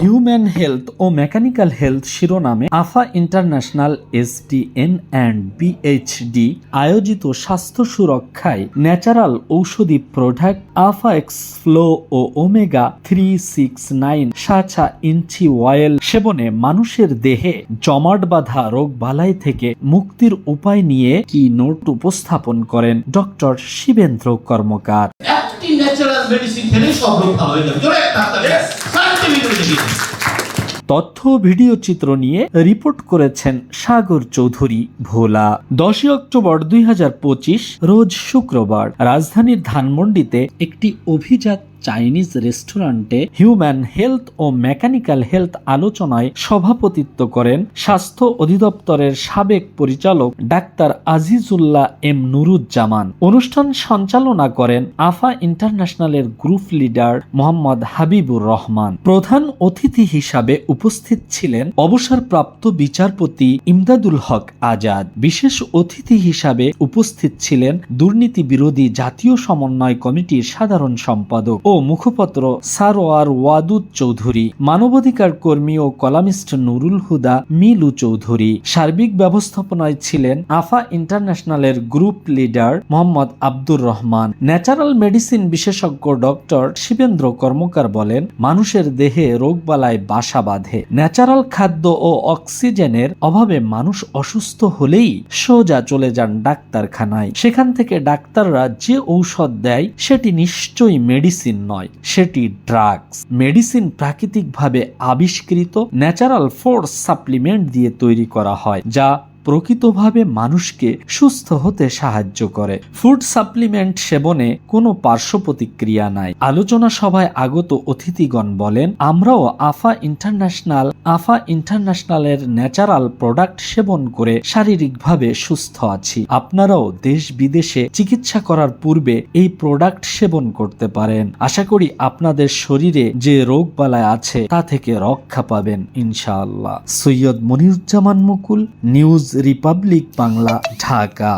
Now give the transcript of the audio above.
Human health ও mechanical health শিরোনামে AFA international SDN and BHD আয়োজিত স্বাস্থ্য সুরক্ষায় ন্যাচারাল ঔষধি প্রোডাক্ট আফা এক্স ফ্লো ও omega three six nine sacha inchi oil সেবনে মানুষের দেহে জমাট বাঁধা রোগ বালাই থেকে মুক্তির উপায় নিয়ে কি নোট উপস্থাপন করেন ডক্টর শিবেন্দ্র কর্মকার? একটি ন্যাচারাল মেডিসিন খেলে সব রোগ ভালো হয়ে যাবে। তথ্য ভিডিও চিত্র নিয়ে রিপোর্ট করেছেন সাগর চৌধুরী ভোলা। দশই অক্টোবর দুই হাজার পঁচিশ, রোজ শুক্রবার, রাজধানীর ধানমন্ডিতে একটি অভিজাত চাইনিজ রেস্টুরেন্টে হিউম্যান হেলথ ও মেকানিক্যাল হেলথ আলোচনায় সভাপতিত্ব করেন স্বাস্থ্য অধিদপ্তরের সাবেক পরিচালক ডাক্তার আজিজুল্লাহ এম নুরুজ্জামান। অনুষ্ঠান সঞ্চালনা করেন আফা ইন্টারন্যাশনালের গ্রুপ লিডার মোহাম্মদ হাবিবুর রহমান। প্রধান অতিথি হিসাবে উপস্থিত ছিলেন অবসরপ্রাপ্ত বিচারপতি ইমদাদুল হক আজাদ। বিশেষ অতিথি হিসাবে উপস্থিত ছিলেন দুর্নীতি বিরোধী জাতীয় সমন্বয় কমিটির সাধারণ সম্পাদক ও মুখপত্র সারোয়ার ওয়াদুদ চৌধুরী, মানবাধিকার কর্মী ও কলামিস্ট নুরুল হুদা মিলু চৌধুরী। সার্বিক ব্যবস্থাপনায় ছিলেন আফা ইন্টারন্যাশনালের group leader Mohammad Abdur Rahman. Natural medicine বিশেষজ্ঞ ডক্টর শিবেন্দ্র কর্মকার বলেন, মানুষের দেহে রোগবালায় বাসা বাঁধে। ন্যাচারাল খাদ্য ও অক্সিজেনের অভাবে মানুষ অসুস্থ হলেই সোজা চলে যান ডাক্তারখানায়। সেখান থেকে ডাক্তাররা যে ঔষধ দেয়, সেটি নিশ্চয়ই মেডিসিন নয়, সেটি ড্রাগস মেডিসিন প্রাকৃতিকভাবে আবিষ্কৃত ন্যাচারাল ফোর্স সাপ্লিমেন্ট দিয়ে তৈরি করা হয়, যা প্রকৃতভাবে মানুষকে সুস্থ হতে সাহায্য করে। ফুড সাপ্লিমেন্ট সেবনে কোনো পার্শ্ব প্রতিক্রিয়া নাই। আলোচনা সভায় আগত অতিথিগণ বলেন, আমরাও আফা ইন্টারন্যাশনাল, আফা ইন্টারন্যাশনালের ন্যাচারাল প্রোডাক্ট সেবন করে শারীরিকভাবে সুস্থ আছি। আপনারাও দেশ বিদেশে চিকিৎসা করার পূর্বে এই প্রোডাক্ট সেবন করতে পারেন। আশা করি আপনাদের শরীরে যে রোগ বালায় আছে তা থেকে রক্ষা পাবেন ইনশাআল্লাহ। Syed Moniruzzaman Mukul, news republic Bangla Dhaka